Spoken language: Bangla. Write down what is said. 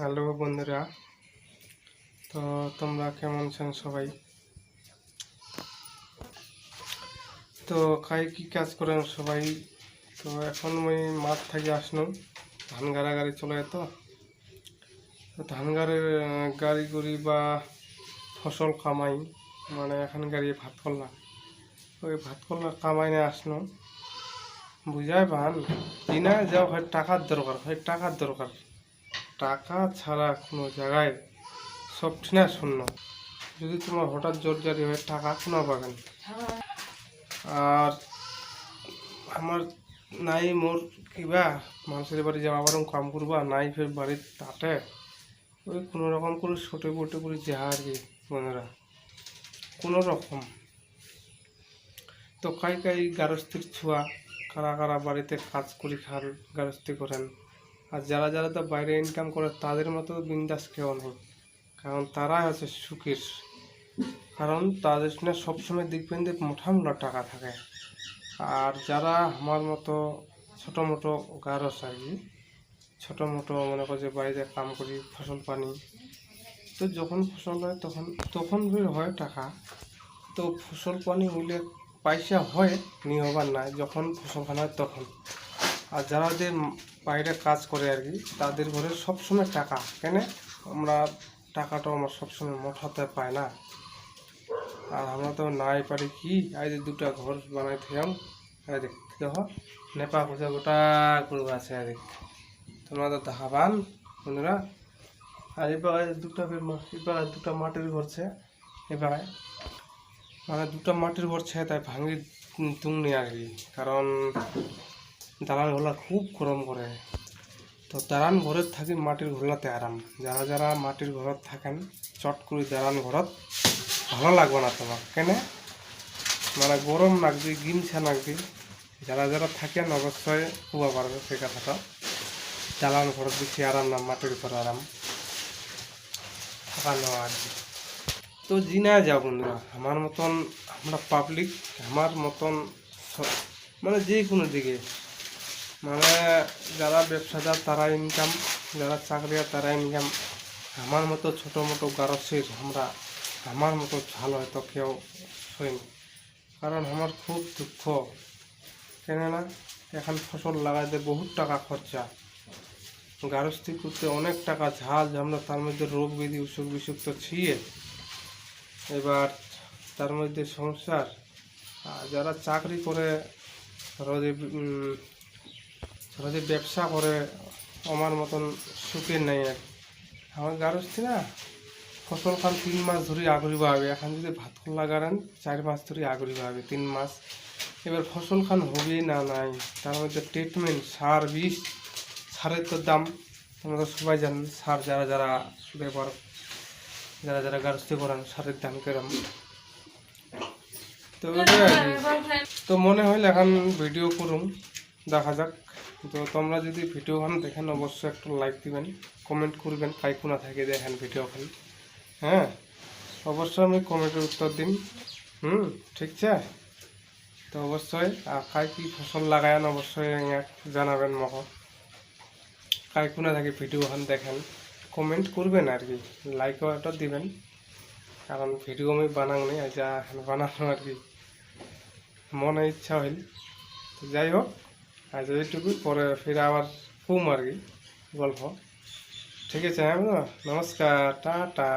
হ্যালো বন্ধুরা। তো তোমরা কেমন আছেন সবাই? তো কাই কি কাজ করেন সবাই? তো এখন আমি মাঠ থেকে আসলাম ধান গাড়া গাড়ি চলে তো। তো ধান গাড়ির গাড়ি গুড়ি বা ফসল কামাই মানে এখন গাড়ি ভাত করলাম ওই ভাত করলা কামাই নিয়ে আসলাম বুঝাই পান কিনা যাও হয় টাকার দরকার, হয় টাকার দরকার। টাকা ছাড়া কোনো জায়গায় সব ঠিনা শূন্য। যদি তোমার হঠাৎ জোর জারি হয় টাকা কোনো পাবেন আর আমার নাই মোর কিবা, মানুষের বাড়ি যাওয়া আবার কাম করবা, নাই ফের বাড়ির তাতে। ওই কোনো রকম করে ছোটো বটে করে যা আর কি, বন্ধুরা। কোনো রকম। তো কাই কাই গারস্থির ছোঁয়া, কারা কারা বাড়িতে কাজ করি খান, গারস্থি করেন। আর যারা যারা তো বাইরে ইনকাম করে, তাদের মতো বিন্দাস কেউ নেই। কারণ তারাই আছে সুখের। কারণ তাদের সঙ্গে সবসময় দেখবেন যে মোটা মোটা টাকা থাকে। আর যারা আমার মতো ছোটো মোটো গারস আর কি ছোটো মোটো মনে করো যে বাইরে কাম করি, ফসল পানি, তো যখন ফসল হয় তখন তখন বের হয় টাকা। তো ফসল পানি হইলে পয়সা হয় নিয়ে হবার না যখন ফসল খান হয় তখন। আর যারা যে বাইরে কাজ করে আর কি, তাদের ঘরে সবসময় টাকা, কেন? আমরা টাকাটা আমার সবসময় মোটাতে পাই না। আর আমরা তো নাই পারি কি? যে দুটা ঘর বানাই এই দেখ দেখো, নেপা পয়সা গোটা করব আছে এদিক তোমরা তো ধাবান, বন্ধুরা। আর এবার দুটা এবার দুটা মাটির ঘরছে এবার মানে দুটো মাটির ঘর ছে তাই ভাঙি তুমনি আর কি, কারণ দালান ঘোলা খুব গরম করে। তো দালান ঘরের থাকি মাটির ঘোলাতে আরাম। যারা যারা মাটির ঘরত থাকেন, চট করে দালান ঘরত ভালো লাগবে না তোমার কেন? মানে গরম লাগবে, গিমছা লাগবে। যারা যারা থাকেন, অবশ্যই খুবা পারবে সেই কথাটা। দালান ঘরত বেশি আরাম না, মাটির ঘর আরাম। থাকা নেওয়া আর কি। তো জিনা যাও বন্ধুরা। আমার মতন আমরা পাবলিক আমার মতন স- মানে যে কোনো দিকে। মানে যারা ব্যবসাদার, তারা ইনকাম যারা চাকরিয়ার, তারা ইনকাম আমার মতো ছোটো মোটো গারসের আমরা, আমার মতো ভালো হয়তো কেউ হয়নি কারণ আমার খুব দুঃখ। কেননা, এখন ফসল লাগাইতে বহুত টাকা খরচা। গারস্থি করতে অনেক টাকা ঝাল ঝামলা তার মধ্যে রোগ ব্যাধি অসুখ বিসুখ তো ছিয়ে এবার তার মধ্যে সংসার। যারা চাকরি করে, রোজে উম, রোজে ব্যবসা করে আমার মতন সুখের নাই আর আমার গারস্থি না ফসল খান তিন মাস ধরে আগরি পাবে এখন যদি ভাত খোলা লাগান চার মাস ধরে আগরি পাবে তিন মাস এবার ফসল খান হবে না নাই তার মধ্যে ট্রিটমেন্ট সার বিষ সারের তো দাম আমরা তো সবাই জানেন সার যারা যারা ব্যবহার যারা যারা গার্হস্থ্য করেন সারের দাম কেরম তো তো মনে হইলে এখন ভিডিও করুন দেখা যাক তো তোমরা যদি ভিডিও খান দেখেন, অবশ্যই একটা লাইক দিবেন কমেন্ট করবেন কাই কোনা থাকে দেখেন ভিডিও খান হ্যাঁ? অবশ্যই আমি কমেন্টের উত্তর দিন হুম, ঠিক আছে? তো অবশ্যই কাই কি ফসল লাগায়েন, অবশ্যই জানাবেন মক কাই কোনা থাকে ভিডিও খান দেখেন কমেন্ট করবেন আর কি। লাইকও একটা দিবেন। কারণ ভিডিও আমি বানাও নি যা বানানো আর কি। মনে ইচ্ছা হইল। যাই হোক। আজ এইটুকু পরে ফিরে আবার কুম আর কি গল্প। ঠিক আছে হ্যাঁ নমস্কার টাটা।